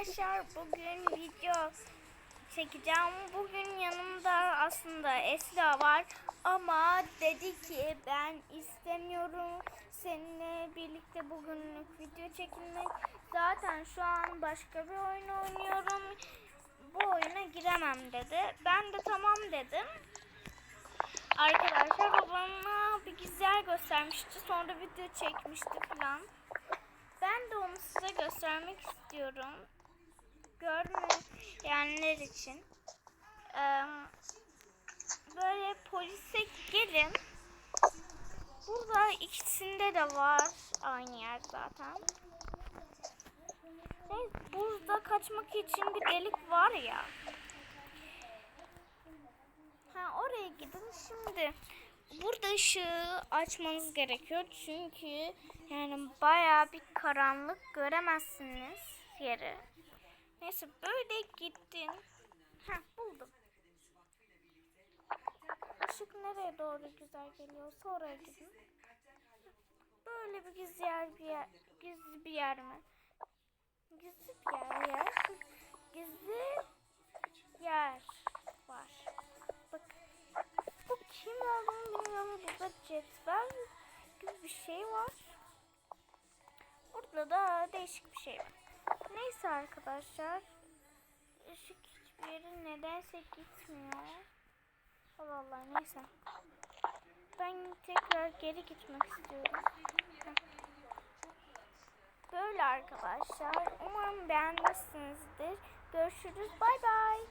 arkadaşlar bugün video çekeceğim. Bugün yanımda aslında Esra var ama dedi ki ben istemiyorum seninle birlikte bugünlük video çekilmek. Zaten şu an başka bir oyun oynuyorum. Bu oyuna giremem dedi. Ben de tamam dedim. Arkadaşlar babama bir güzel göstermişti. Sonra video çekmişti falan. Ben de onu size göstermek istiyorum. Görmeyenler için. Ee, böyle polise gelin. Burada ikisinde de var. Aynı yer zaten. Ve burada kaçmak için bir delik var ya. Ha oraya gidin şimdi. Burada ışığı açmanız gerekiyor çünkü yani bayağı bir karanlık göremezsiniz yeri. Neyse böyle gittin. Ha buldum. Işık nereye doğru güzel geliyorsa oraya gidin. Böyle bir gizli yer bir yer, gizli bir yer mi? Gizli bir yer yer. Gizli yer var. Bak bu kim olduğunu bilmiyorum. Burada cetvel gibi bir şey var. Burada da değişik bir şey var. Neyse arkadaşlar. Işık hiçbir yere nedense gitmiyor. Allah Allah neyse. Ben tekrar geri gitmek istiyorum. Böyle arkadaşlar. Umarım beğenmişsinizdir. Görüşürüz. Bay bay.